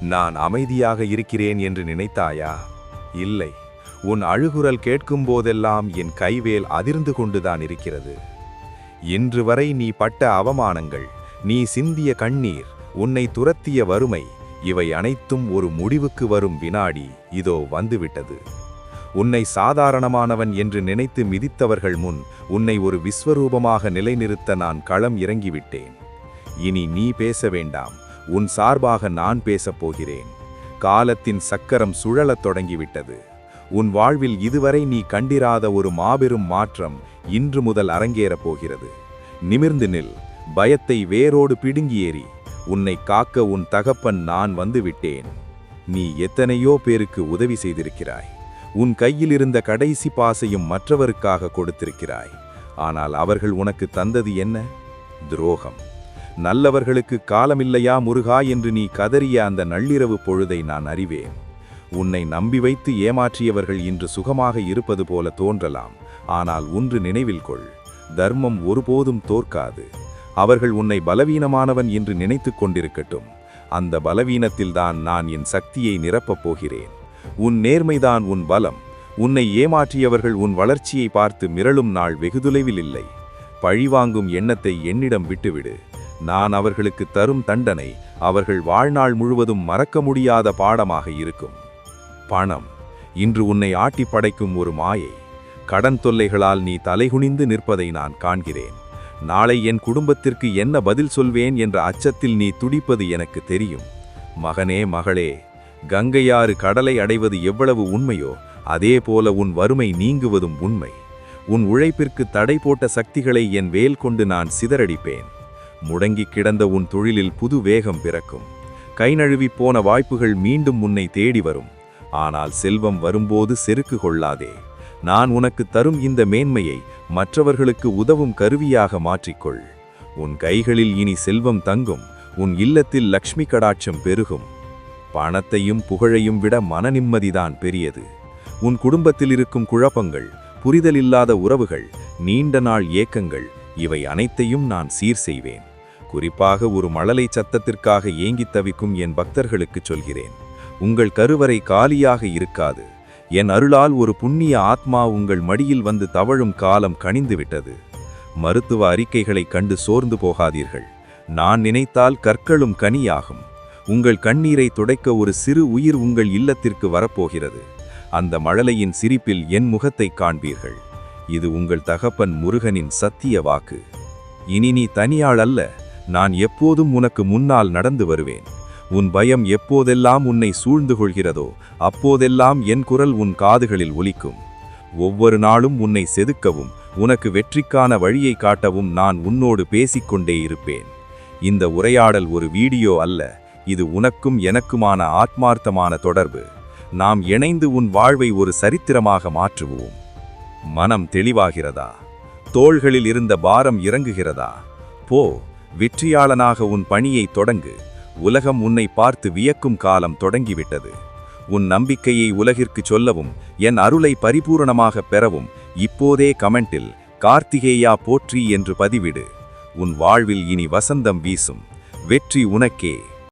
நான் அமைதியாக இருக்கிறேன் என்று நினைத்தாயா? இல்லை. உன் அழுகுரல் கேட்கும் போதெல்லாம் என் கைவேல் அதிர்ந்து கொண்டுதான் இருக்கிறது. இன்று வரை நீ பட்ட அவமானங்கள் நீ சிந்திய கண்ணீர் உன்னை துரத்திய வறுமை இவை அனைத்தும் ஒரு முடிவுக்கு வரும் வினாடி இதோ வந்துவிட்டது. உன்னை சாதாரணமானவன் என்று நினைத்து மிதித்தவர்கள் முன் உன்னை ஒரு விஸ்வரூபமாக நிலைநிறுத்த நான் களம் இறங்கிவிட்டேன். இனி நீ பேச வேண்டாம். உன் சார்பாக நான் பேசப் போகிறேன். காலத்தின் சக்கரம் சுழலத் தொடங்கிவிட்டது. உன் வாழ்வில் இதுவரை நீ கண்டிராத ஒரு மாபெரும் மாற்றம் இன்று முதல் அரங்கேறப் போகிறது. நிமிர்ந்து நில் பயத்தை வேரோடு பிடுங்கி ஏறி உன்னை காக்க உன் தகப்பன் நான் வந்துவிட்டேன் நீ எத்தனையோ பேருக்கு உதவி செய்திருக்கிறாய். உன் கையில் இருந்த கடைசி பாசையும் மற்றவருக்காக கொடுத்திருக்கிறாய். ஆனால் அவர்கள் உனக்கு தந்தது என்ன? துரோகம். நல்லவர்களுக்கு காலமில்லையா முருகா என்று நீ கதறிய அந்த நள்ளிரவு பொழுதை நான் அறிவேன். உன்னை நம்பி வைத்து ஏமாற்றியவர்கள் இன்று சுகமாக இருப்பது போல தோன்றலாம். ஆனால் ஒன்று நினைவில் கொள் தர்மம் ஒருபோதும் தோற்காது. அவர்கள் உன்னை பலவீனமானவன் என்று நினைத்துக் கொண்டிருக்கட்டும். அந்த பலவீனத்தில்தான் நான் என் சக்தியை நிரப்பப் போகிறேன். உன் நேர்மைதான் உன் பலம். உன்னை ஏமாற்றியவர்கள் உன் வளர்ச்சியை பார்த்து மிரளும் நாள் வெகுதுலைவில் இல்லை. பழிவாங்கும் எண்ணத்தை என்னிடம் விட்டுவிடு. நான் அவர்களுக்கு தரும் தண்டனை அவர்கள் வாழ்நாள் முழுவதும் மறக்க முடியாத பாடமாக இருக்கும். பணம். இன்று உன்னை ஆட்டி படைக்கும் ஒரு மாயை. கடன் தொல்லைகளால் நீ தலைகுனிந்து நிற்பதை நான் காண்கிறேன். நாளை என் குடும்பத்திற்கு என்ன பதில் சொல்வேன் என்ற அச்சத்தில் நீ துடிப்பது எனக்கு தெரியும். மகனே மகளே கங்கையாறு கடலை அடைவது எவ்வளவு உண்மையோ அதே போல உன் வறுமை நீங்குவதும் உண்மை. உன் உழைப்பிற்கு தடை போட்ட சக்திகளை என் வேல் கொண்டு நான் சிதறடிப்பேன். முடங்கி கிடந்த உன் தொழிலில் புது வேகம் பிறக்கும். கை நழுவிப் போன வாய்ப்புகள் மீண்டும் உன்னை தேடி வரும். ஆனால் செல்வம் வரும்போது செருக்கு கொள்ளாதே. நான் உனக்கு தரும் இந்த மேன்மையை மற்றவர்களுக்கு உதவும் கருவியாக மாற்றிக்கொள். உன் கைகளில் இனி செல்வம் தங்கும். உன் இல்லத்தில் லக்ஷ்மி கடாட்சம் பெருகும். பணத்தையும் புகழையும் விட மன நிம்மதிதான் பெரியது. உன் குடும்பத்தில் இருக்கும் குழப்பங்கள் புரிதலில்லாத உறவுகள் நீண்ட நாள் ஏக்கங்கள் இவை அனைத்தையும் நான் சீர் செய்வேன். குறிப்பாக ஒரு மழலை சத்தத்திற்காக ஏங்கித் தவிக்கும் என் பக்தர்களுக்குச் சொல்கிறேன். உங்கள் கருவறை காலியாக இருக்காது. என் அருளால் ஒரு புண்ணிய ஆத்மா உங்கள் மடியில் வந்து தவழும் காலம் கனிந்துவிட்டது. மருத்துவ அறிக்கைகளை கண்டு சோர்ந்து போகாதீர்கள். நான் நினைத்தால் கற்களும் கனியாகும். உங்கள் கண்ணீரை துடைக்க ஒரு சிறு உயிர் உங்கள் இல்லத்திற்கு வரப்போகிறது. அந்த மழலையின் சிரிப்பில் என் முகத்தைக் காண்பீர்கள். இது உங்கள் தகப்பன் முருகனின் சத்திய வாக்கு. இனி நீ தனியாள் அல்ல நான் எப்போதும் உனக்கு முன்னால் நடந்து வருவேன். உன் பயம் எப்போதெல்லாம் உன்னை சூழ்ந்து கொள்கிறதோ அப்போதெல்லாம் என் குரல் உன் காதுகளில் ஒலிக்கும். ஒவ்வொரு நாளும் உன்னை செதுக்கவும் உனக்கு வெற்றிக்கான வழியை காட்டவும் நான் உன்னோடு பேசிக்கொண்டே இருப்பேன். இந்த உரையாடல் ஒரு வீடியோ அல்ல இது உனக்கும் எனக்குமான ஆத்மார்த்தமான தொடர்பு. நாம் இணைந்து உன் வாழ்வை ஒரு சரித்திரமாக மாற்றுவோம். மனம் தெளிவாகிறதா? தோள்களில் இருந்த பாரம் இறங்குகிறதா? போ வெற்றியாளனாக உன் பணியை தொடங்கு. உலகம் உன்னை பார்த்து வியக்கும் காலம் தொடங்கிவிட்டது. உன் நம்பிக்கையை உலகிற்கு சொல்லவும் என் அருளை பரிபூரணமாக பெறவும் இப்போதே கமெண்டில் கார்த்திகேயா போற்றி என்று பதிவிடு. உன் வாழ்வில் இனி வசந்தம் வீசும். வெற்றி உனக்கே.